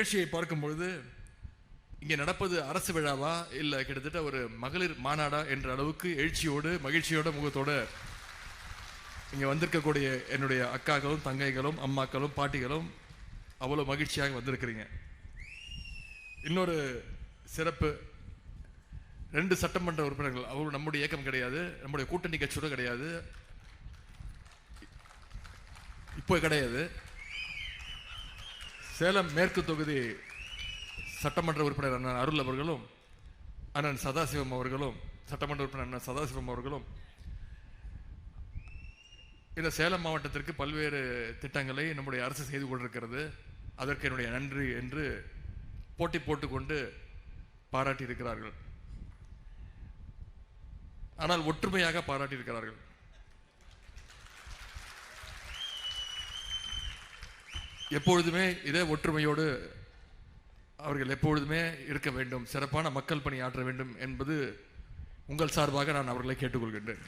நிகழ்ச்சியை பார்க்கும்பொழுது இங்கே நடப்பது அரசு விழாவா? இல்லை கிட்டத்தட்ட ஒரு மகளிர் மாநாடா? என்ற அளவுக்கு எழுச்சியோடு மகிழ்ச்சியோட முகத்தோடு இங்கே வந்திருக்கக்கூடிய என்னுடைய அக்காக்களும் தங்கைகளும் அம்மாக்களும் பாட்டிகளும் அவ்வளோ மகிழ்ச்சியாக வந்திருக்கிறீங்க. இன்னொரு சிறப்பு ரெண்டு சட்டமன்ற உறுப்பினர்கள் அவரும் நம்முடைய இயக்கம் கிடையாது நம்முடைய கூட்டணி கட்சியோட கிடையாது இப்போ கிடையாது. சேலம் மேற்கு தொகுதி சட்டமன்ற உறுப்பினர் அண்ணன் அருள் அவர்களும் அண்ணன் சதாசிவம் அவர்களும் சட்டமன்ற உறுப்பினர் அண்ணன் சதாசிவம் அவர்களும் இந்த சேலம் மாவட்டத்திற்கு பல்வேறு திட்டங்களை நம்முடைய அரசு செய்து கொண்டிருக்கிறது. அதற்கு என்னுடைய நன்றி என்று போட்டி போட்டுக்கொண்டு பாராட்டியிருக்கிறார்கள். ஆனால் ஒற்றுமையாக பாராட்டி எப்பொழுதுமே இதே ஒற்றுமையோடு அவர்கள் எப்பொழுதுமே இருக்க வேண்டும். சிறப்பான மக்கள் பணி ஆற்ற வேண்டும் என்பது உங்கள் சார்பாக நான் அவர்களை கேட்டுக்கொள்கின்றேன்.